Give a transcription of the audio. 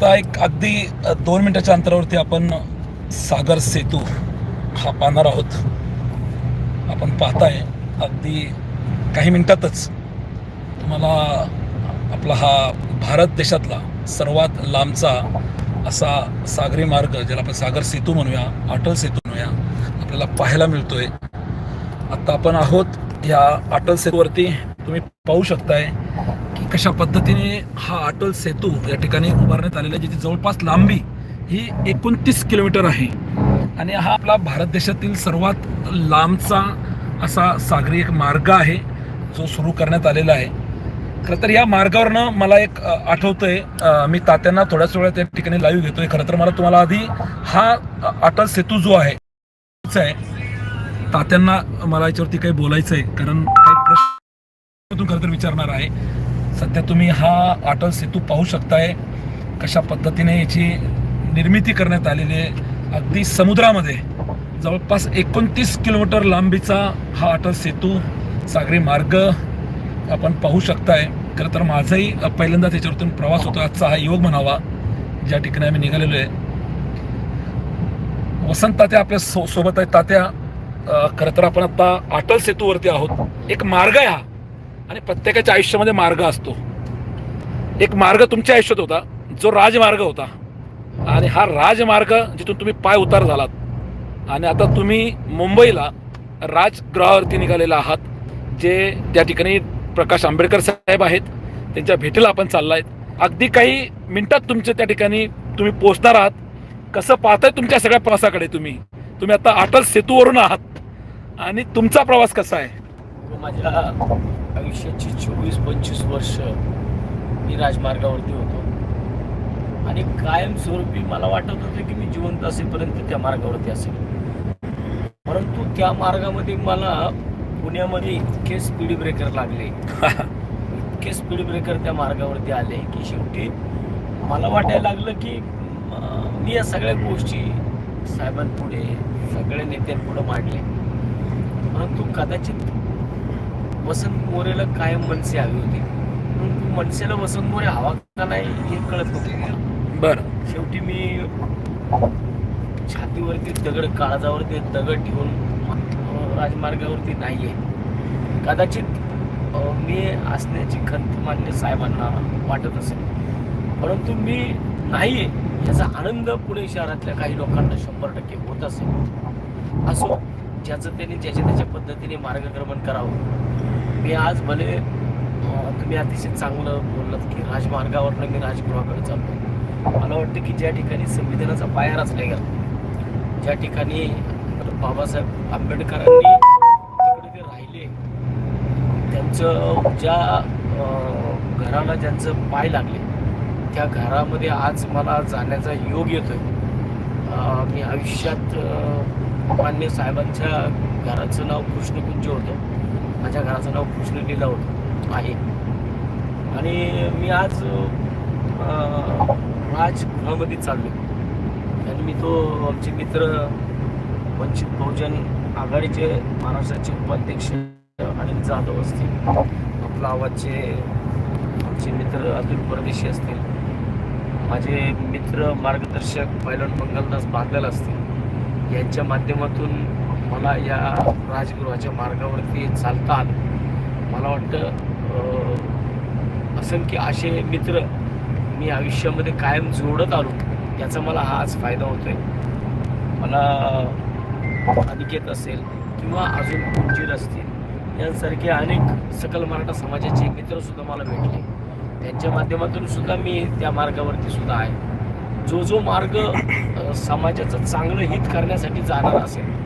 आता एक अगदी दोन मिनिटाच्या अंतरावरती आपण सागर सेतू हा पाहणार आहोत. आपण पाहताय अगदी काही मिनिटातच तुम्हाला आपला हा भारत देशातला सर्वात लांबचा असा सागरी मार्ग ज्याला आपण सागर सेतू म्हणूया अटल सेतू म्हणूया आपल्याला पाहायला मिळतोय. आता आपण आहोत या अटल सेतूवरती. तुम्ही पाहू शकताय कशा पद्धतीने हा अटल सेतू या ठिकाणी उभारण्यात आलेला आहे ज्याची जवळपास लांबी ही एकोणतीस किलोमीटर आहे. आणि हा आपला भारत देशातील सर्वात लांबचा असा सागरी एक मार्ग आहे जो सुरू करण्यात आलेला आहे. खरं तर या मार्गावरनं मला एक आठवतं आठवतंय मी तात्यांना थोड्याच वेळा त्या ठिकाणी लाईव्ह घेतोय. खरं तर मला तुम्हाला आधी हा अटल सेतू जो आहे तात्यांना मला याच्यावरती काही बोलायचं आहे कारण काही प्रश्न खरं तर विचारणार आहे. सध्या तुम्ही हा अटल सेतू पाहू शकताय. कशा पद्धतीने याची निर्मिती करण्यात आलेली आहे. अगदी समुद्रामध्ये जवळपास एकोणतीस किलोमीटर लांबीचा हा अटल सेतू सागरी मार्ग आपण पाहू शकताय. खरं तर माझाही पहिल्यांदा त्याच्यावरतून प्रवास होतो आजचा हा योग म्हणावा. ज्या ठिकाणी आम्ही निघालेलो आहे. वसंत तात्या आपल्या सो सोबत आहेत. तात्या खरं तर आपण आता अटल सेतूवरती आहोत. एक मार्ग आहे हा. आणि प्रत्येकाच्या आयुष्यामध्ये मार्ग असतो. एक मार्ग तुमच्या आयुष्यात होता जो राजमार्ग होता. आणि हा राजमार्ग जिथून तुम्ही पाय उतार झालात. आणि आता तुम्ही मुंबईला राजगृहावरती निघालेला आहात जे त्या ठिकाणी प्रकाश आंबेडकर साहेब आहेत त्यांच्या भेटीला आपण चाललायत अगदी काही मिनिटात तुमच्या त्या ठिकाणी तुम्ही पोहोचणार आहात. कसं पाहताय तुमच्या सगळ्या प्रवासाकडे तुम्ही? तुम्ही आता अटल सेतूवरून आहात. आणि तुमचा प्रवास कसा आहे? माझ्या आयुष्याची चोवीस पंचवीस वर्ष मी राजमार्गावरती होतो. आणि कायमस्वरूपी मला वाटत होतं की मी जिवंत असेपर्यंत त्या मार्गावरती असेल. परंतु त्या मार्गामध्ये मला पुण्यामध्ये इतके स्पीड ब्रेकर लागले. इतके स्पीड ब्रेकर त्या मार्गावरती आले की शेवटी मला वाटायला लागलं की मी या सगळ्या गोष्टी साहेबांपुढे सगळ्या नेत्यांपुढे मांडले. परंतु कदाचित वसंत मोरेला कायम मनसे हवी होती. परंतु मनसेला वसंत मोरे हवा का नाही हे कळत नव्हतं बरं. शेवटी मी छातीवरती दगड काळजावरती दगड ठेवून राजमार्गावरती नाही आहे कदाचित मी असण्याची खंत मान्य साहेबांना वाटत असेल. परंतु मी नाही आहे याचा आनंद पुणे शहरातल्या काही लोकांना शंभर टक्के होत असेल. असो ज्याचं त्यांनी ज्याच्या त्याच्या पद्धतीने मार्गक्रमण करावं. मी आज भले तुम्ही अतिशय चांगलं बोललात की राजमार्गावरनं मी राजगृहाकडे चाललो मला वाटतं की ज्या ठिकाणी संविधानाचा पाया रचला गेला ज्या ठिकाणी बाबासाहेब आंबेडकरांनी तिकडे ते राहिले त्यांचं ज्या घराला ज्यांचं पाय लागले त्या घरामध्ये आज मला जाण्याचा योग येतो मी आयुष्यात मान्य साहेबांच्या घराचं नाव कृष्णकुंज होतं. माझ्या घराचं नाव कृष्णलीला होतं. आहे. आणि मी आज राजगृहामध्ये चाललो आणि मी तो आमचे मित्र वंचित बहुजन आघाडीचे महाराष्ट्राचे उपाध्यक्ष अनिल जाधव असतील. आपला आवाजचे आमचे मित्र अतुल परदेशी असतील. माझे मित्र मार्गदर्शक पैलवान मंगलदास बांगल असतील. यांच्या माध्यमातून मला या राजगृहाच्या मार्गावरती चालता मला वाटतं असंख्य असे मित्र मी आयुष्यामध्ये कायम जोडत आलो याचा मला हा आज फायदा होतोय. मला अनिकेत असेल किंवा अजून कुंजीर असतील यांसारखे अनेक सकल मराठा समाजाचे मित्रसुद्धा मला भेटले. त्यांच्या माध्यमातून सुद्धा मी त्या मार्गावरती सुद्धा आहे. जो जो मार्ग समाजाचं चांगलं हित करण्यासाठी जाणार असेल